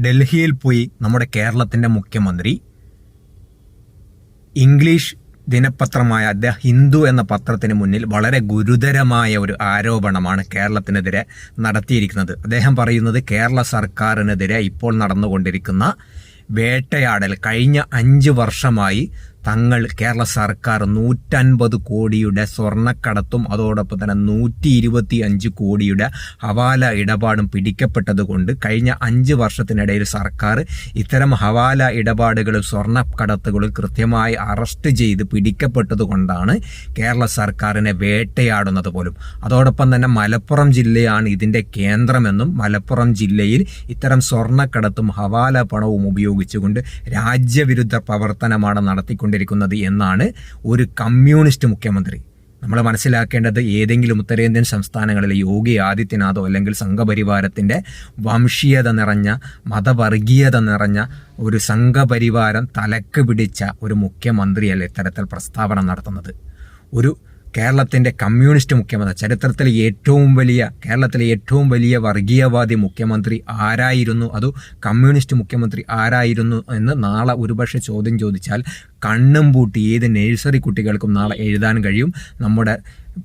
ഡൽഹിയിൽ പോയി നമ്മുടെ കേരളത്തിന്റെ മുഖ്യമന്ത്രി ഇംഗ്ലീഷ് ദിനപത്രമായ ദ ഹിന്ദു എന്ന പത്രത്തിന് മുന്നിൽ വളരെ ഗുരുതരമായ ഒരു ആരോപണമാണ് കേരളത്തിനെതിരെ നടത്തിയിരിക്കുന്നത്. അദ്ദേഹം പറയുന്നത് കേരള സർക്കാരിനെതിരെ ഇപ്പോൾ നടന്നുകൊണ്ടിരിക്കുന്ന വേട്ടയാടൽ കഴിഞ്ഞ അഞ്ച് വർഷമായി തങ്ങൾ കേരള സർക്കാർ നൂറ്റൻപത് കോടിയുടെ സ്വർണക്കടത്തും അതോടൊപ്പം തന്നെ നൂറ്റി ഇരുപത്തി അഞ്ച് കോടിയുടെ ഹവാല ഇടപാടും പിടിക്കപ്പെട്ടതുകൊണ്ട് കഴിഞ്ഞ അഞ്ച് വർഷത്തിനിടയിൽ സർക്കാർ ഇത്തരം ഹവാല ഇടപാടുകളും സ്വർണക്കടത്തുകളും കൃത്യമായി അറസ്റ്റ് ചെയ്ത് പിടിക്കപ്പെട്ടതുകൊണ്ടാണ് കേരള സർക്കാരിനെ വേട്ടയാടുന്നത് പോലും. അതോടൊപ്പം തന്നെ മലപ്പുറം ജില്ലയാണ് ഇതിന്റെ കേന്ദ്രമെന്നും മലപ്പുറം ജില്ലയിൽ ഇത്തരം സ്വർണക്കടത്തും ഹവാല പണവും ഉപയോഗിച്ചുകൊണ്ട് രാജ്യവിരുദ്ധ പ്രവർത്തനമാണ് നടത്തിക്കൊണ്ടിരിക്കുന്നത് എന്നാണ് ഒരു കമ്മ്യൂണിസ്റ്റ് മുഖ്യമന്ത്രി. നമ്മൾ മനസ്സിലാക്കേണ്ടത് ഏതെങ്കിലും ഉത്തരേന്ത്യൻ സംസ്ഥാനങ്ങളിൽ യോഗി ആദിത്യനാഥോ അല്ലെങ്കിൽ സംഘപരിവാരത്തിന്റെ വംശീയത നിറഞ്ഞ മതവർഗീയത നിറഞ്ഞ ഒരു സംഘപരിവാരം തലക്ക് പിടിച്ച ഒരു മുഖ്യമന്ത്രിയല്ല ഇത്തരത്തിൽ പ്രസ്താവന നടത്തുന്നത്. ഒരു കേരളത്തിന്റെ കമ്മ്യൂണിസ്റ്റ് മുഖ്യമന്ത്രി ചരിത്രത്തിലെ ഏറ്റവും വലിയ കേരളത്തിലെ ഏറ്റവും വലിയ വർഗീയവാദി മുഖ്യമന്ത്രി ആരായിരുന്നു? അതോ കമ്മ്യൂണിസ്റ്റ് മുഖ്യമന്ത്രി ആരായിരുന്നു എന്ന് നാളെ ഒരുപക്ഷെ ചോദ്യം ചോദിച്ചാൽ കണ്ണും പൂട്ടി ഏത് നഴ്സറി കുട്ടികൾക്കും നാളെ എഴുതാൻ കഴിയും. നമ്മുടെ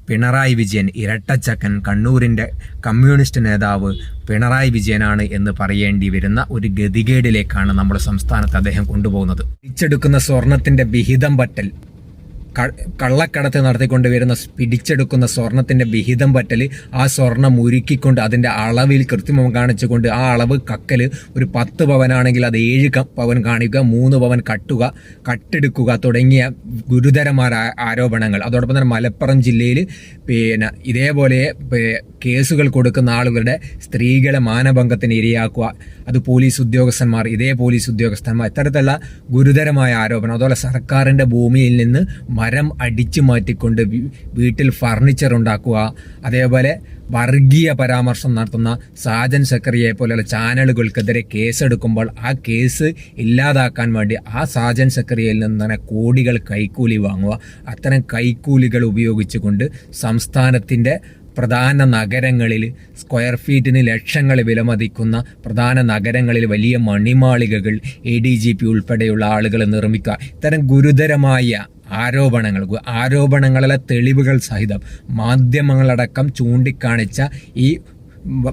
പിണറായി വിജയൻ ഇരട്ടച്ചക്കൻ കണ്ണൂരിന്റെ കമ്മ്യൂണിസ്റ്റ് നേതാവ് പിണറായി വിജയനാണ് എന്ന് പറയേണ്ടി വരുന്ന ഒരു ഗതികേടിലേക്കാണ് നമ്മുടെ സംസ്ഥാനത്ത് അദ്ദേഹം കൊണ്ടുപോകുന്നത്. പിച്ചെടുക്കുന്ന സ്വർണത്തിന്റെ വിഹിതം പറ്റൽ. കള്ളക്കടത്ത് നടത്തിക്കൊണ്ട് വരുന്ന പിടിച്ചെടുക്കുന്ന സ്വർണത്തിന്റെ വിഹിതം പറ്റൽ ആ സ്വർണം ഉരുക്കിക്കൊണ്ട് അതിന്റെ അളവിൽ കൃത്രിമം കാണിച്ചുകൊണ്ട് ആ അളവ് കക്കൽ ഒരു പത്ത് പവനാണെങ്കിൽ അത് ഏഴ് പവൻ കാണിക്കുക മൂന്ന് പവൻ കട്ടുക കട്ടെടുക്കുക തുടങ്ങിയ ഗുരുതരമായ ആരോപണങ്ങൾ. അതോടൊപ്പം തന്നെ മലപ്പുറം ജില്ലയിൽ പിന്നെ ഇതേപോലെ കേസുകൾ കൊടുക്കുന്ന ആളുകളുടെ സ്ത്രീകളെ മാനഭംഗത്തിന് ഇരയാക്കുക അത് പോലീസ് ഉദ്യോഗസ്ഥന്മാർ ഇതേ പോലീസ് ഉദ്യോഗസ്ഥന്മാർ ഇത്തരത്തിലുള്ള ഗുരുതരമായ ആരോപണം. അതുപോലെ സർക്കാരിന്റെ ഭൂമിയിൽ നിന്ന് മരം അടിച്ചു മാറ്റിക്കൊണ്ട് വീട്ടിൽ ഫർണിച്ചർ ഉണ്ടാക്കുക അതേപോലെ വർഗീയ പരാമർശം നടത്തുന്ന സാജൻ സക്കറിയെ പോലെയുള്ള ചാനലുകൾക്കെതിരെ കേസെടുക്കുമ്പോൾ ആ കേസ് ഇല്ലാതാക്കാൻ വേണ്ടി ആ സാജൻ സക്കറിയയിൽ നിന്ന് തന്നെ കോടികൾ കൈക്കൂലി വാങ്ങുക. അത്തരം കൈക്കൂലികൾ ഉപയോഗിച്ചുകൊണ്ട് സംസ്ഥാനത്തിന്റെ പ്രധാന നഗരങ്ങളിൽ സ്ക്വയർ ഫീറ്റിന് ലക്ഷങ്ങൾ വിലമതിക്കുന്ന പ്രധാന നഗരങ്ങളിൽ വലിയ മണിമാളികകൾ എ ഡി ജി പി ഉൾപ്പെടെയുള്ള ആളുകൾ നിർമ്മിക്കുക. ഇത്തരം ഗുരുതരമായ ആരോപണങ്ങൾ ആരോപണങ്ങളിലെ തെളിവുകൾ സഹിതം മാധ്യമങ്ങളടക്കം ചൂണ്ടിക്കാണിച്ച ഈ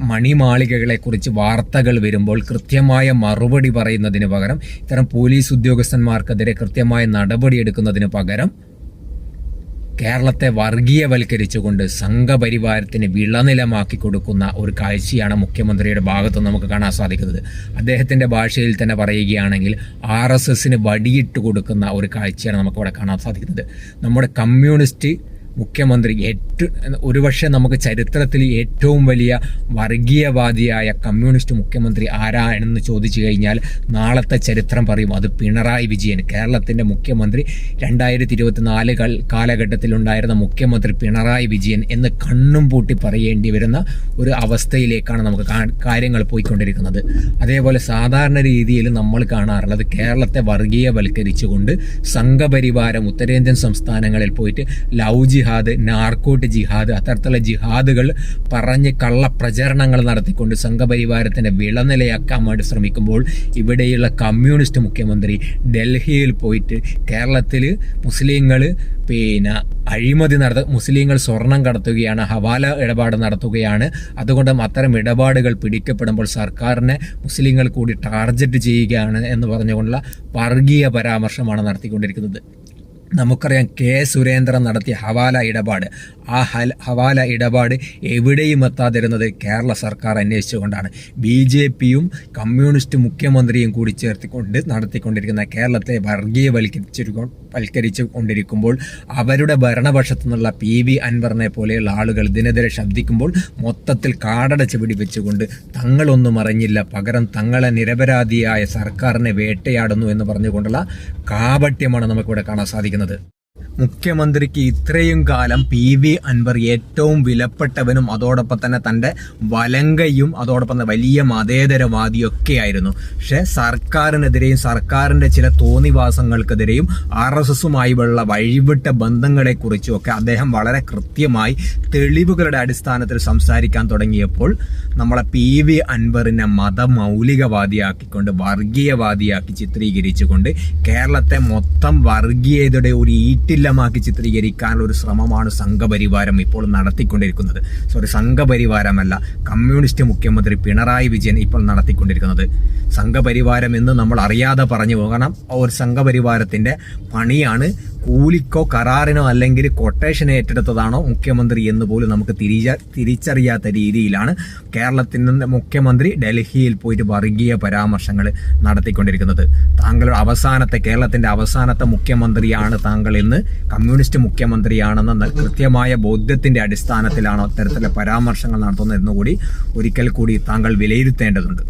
മണിമാളികകളെക്കുറിച്ച് വാർത്തകൾ വരുമ്പോൾ കൃത്യമായ മറുപടി പറയുന്നതിന് പകരം ഇത്തരം പോലീസ് ഉദ്യോഗസ്ഥന്മാർക്കെതിരെ കൃത്യമായ നടപടിയെടുക്കുന്നതിന് പകരം കേരളത്തെ വർഗീയവൽക്കരിച്ചുകൊണ്ട് സംഘപരിവാരത്തിന് വിളനിലമാക്കി കൊടുക്കുന്ന ഒരു കാഴ്ചയാണ് മുഖ്യമന്ത്രിയുടെ ഭാഗത്ത് നമുക്ക് കാണാൻ സാധിക്കുന്നത്. അദ്ദേഹത്തിന്റെ ഭാഷയിൽ തന്നെ പറയുകയാണെങ്കിൽ ആർ എസ് എസിന് വടിയിട്ട് കൊടുക്കുന്ന ഒരു കാഴ്ചയാണ് നമുക്കിവിടെ കാണാൻ സാധിക്കുന്നത്. നമ്മുടെ കമ്മ്യൂണിസ്റ്റ് മുഖ്യമന്ത്രി ഏറ്റവും ഒരുപക്ഷെ നമുക്ക് ചരിത്രത്തിൽ ഏറ്റവും വലിയ വർഗീയവാദിയായ കമ്മ്യൂണിസ്റ്റ് മുഖ്യമന്ത്രി ആരാണെന്ന് ചോദിച്ചു കഴിഞ്ഞാൽ നാളത്തെ ചരിത്രം പറയും. അത് പിണറായി വിജയൻ. കേരളത്തിന്റെ മുഖ്യമന്ത്രി രണ്ടായിരത്തി ഇരുപത്തിനാല് കാലഘട്ടത്തിലുണ്ടായിരുന്ന മുഖ്യമന്ത്രി പിണറായി വിജയൻ എന്ന് കണ്ണും പൂട്ടി പറയേണ്ടി വരുന്ന ഒരു അവസ്ഥയിലേക്കാണ് നമുക്ക് കാര്യങ്ങൾ പോയിക്കൊണ്ടിരിക്കുന്നത്. അതേപോലെ സാധാരണ രീതിയിൽ നമ്മൾ കാണാറുള്ളത് കേരളത്തെ വർഗീയവൽക്കരിച്ചുകൊണ്ട് സംഘപരിവാരം ഉത്തരേന്ത്യൻ സംസ്ഥാനങ്ങളിൽ പോയിട്ട് ലവ് ജിഹാദ് നാർക്കോട്ട് ജിഹാദ് അത്തരത്തിലുള്ള ജിഹാദുകൾ പറഞ്ഞ് കള്ളപ്രചരണങ്ങൾ നടത്തിക്കൊണ്ട് സംഘപരിവാരത്തിന്റെ വിളനിലയാക്കാൻ വേണ്ടി ശ്രമിക്കുമ്പോൾ ഇവിടെയുള്ള കമ്മ്യൂണിസ്റ്റ് മുഖ്യമന്ത്രി ഡൽഹിയിൽ പോയിട്ട് കേരളത്തിൽ മുസ്ലിങ്ങൾ പിന്നെ അഴിമതി നടത്ത മുസ്ലിങ്ങൾ സ്വർണം കടത്തുകയാണ് ഹവാല ഇടപാട് നടത്തുകയാണ്. അതുകൊണ്ട് അത്തരം ഇടപാടുകൾ പിടിക്കപ്പെടുമ്പോൾ സർക്കാരിനെ മുസ്ലിങ്ങൾ കൂടി ടാർഗറ്റ് ചെയ്യുകയാണ് എന്ന് പറഞ്ഞുകൊണ്ടുള്ള വർഗീയ പരാമർശമാണ് നടത്തിക്കൊണ്ടിരിക്കുന്നത്. നമുക്കറിയാം കെ സുരേന്ദ്രൻ നടത്തിയ ഹവാല ഇടപാട്. ആ ഹൽ ഹവാല ഇടപാട് എവിടെയും എത്താതിരുന്നത് കേരള സർക്കാർ അന്വേഷിച്ചുകൊണ്ടാണ്. ബി ജെ പിയും കമ്മ്യൂണിസ്റ്റ് മുഖ്യമന്ത്രിയും കൂടി ചേർത്തിക്കൊണ്ട് നടത്തിക്കൊണ്ടിരിക്കുന്ന കേരളത്തെ വർഗീയവൽക്കരിച്ചു വൽക്കരിച്ചു കൊണ്ടിരിക്കുമ്പോൾ അവരുടെ ഭരണപക്ഷത്തു നിന്നുള്ള പി വി അൻവറിനെ പോലെയുള്ള ആളുകൾ ഇതിനെതിരെ ശബ്ദിക്കുമ്പോൾ മൊത്തത്തിൽ കാടടച്ച് പിടിപ്പിച്ചുകൊണ്ട് തങ്ങളൊന്നും അറിഞ്ഞില്ല പകരം തങ്ങളെ നിരപരാധിയായ സർക്കാരിനെ വേട്ടയാടുന്നു എന്ന് പറഞ്ഞുകൊണ്ടുള്ള കാപട്യമാണ് നമുക്കിവിടെ കാണാൻ സാധിക്കുന്നത്. കാണിക്കുന്നത് മുഖ്യമന്ത്രിക്ക് ഇത്രയും കാലം പി വി അൻവർ ഏറ്റവും വിലപ്പെട്ടവനും അതോടൊപ്പം തന്നെ തന്റെ വലങ്കയും അതോടൊപ്പം വലിയ മതേതരവാദിയൊക്കെ ആയിരുന്നു പക്ഷേ സർക്കാരിനെതിരെയും സർക്കാരിന്റെ ചില തോന്നിവാസങ്ങൾക്കെതിരെയും ആർ എസ് എസുമായുള്ള വഴിവിട്ട ബന്ധങ്ങളെക്കുറിച്ചും ഒക്കെ അദ്ദേഹം വളരെ കൃത്യമായി തെളിവുകളുടെ അടിസ്ഥാനത്തിൽ സംസാരിക്കാൻ തുടങ്ങിയപ്പോൾ നമ്മളെ പി വി അൻവറിനെ മതമൗലികവാദിയാക്കിക്കൊണ്ട് വർഗീയവാദിയാക്കി ചിത്രീകരിച്ചുകൊണ്ട് കേരളത്തെ മൊത്തം വർഗീയതയുടെ ഒരു ഈറ്റില്ലമാക്കി ചിത്രീകരിക്കാനുള്ള ഒരു ശ്രമമാണ് സംഘപരിവാരം ഇപ്പോൾ നടത്തിക്കൊണ്ടിരിക്കുന്നത്. സോറി സംഘപരിവാരമല്ല കമ്മ്യൂണിസ്റ്റ് മുഖ്യമന്ത്രി പിണറായി വിജയൻ ഇപ്പോൾ നടത്തിക്കൊണ്ടിരിക്കുന്നത്. സംഘപരിവാരം എന്ന് നമ്മൾ അറിയാതെ പറഞ്ഞു പോകണം. ഒരു സംഘപരിവാരത്തിന്റെ പണിയാണ് കൂലിക്കോ കരാറിനോ അല്ലെങ്കിൽ കൊട്ടേഷൻ ഏറ്റെടുത്തതാണോ മുഖ്യമന്ത്രി എന്ന് പോലും നമുക്ക് തിരിച്ച തിരിച്ചറിയാത്ത രീതിയിലാണ് കേരളത്തിൽ നിന്ന് മുഖ്യമന്ത്രി ഡൽഹിയിൽ പോയിട്ട് വർഗീയ പരാമർശങ്ങൾ നടത്തിക്കൊണ്ടിരിക്കുന്നത്. താങ്കളുടെ അവസാനത്തെ കേരളത്തിന്റെ അവസാനത്തെ മുഖ്യമന്ത്രിയാണ് താങ്കൾ എന്ന് കമ്മ്യൂണിസ്റ്റ് മുഖ്യമന്ത്രിയാണെന്ന കൃത്യമായ ബോധ്യത്തിന്റെ അടിസ്ഥാനത്തിലാണോ അത്തരത്തിലെ പരാമർശങ്ങൾ നടത്തുന്നത് എന്നുകൂടി ഒരിക്കൽ കൂടി താങ്കൾ വിലയിരുത്തേണ്ടതുണ്ട്.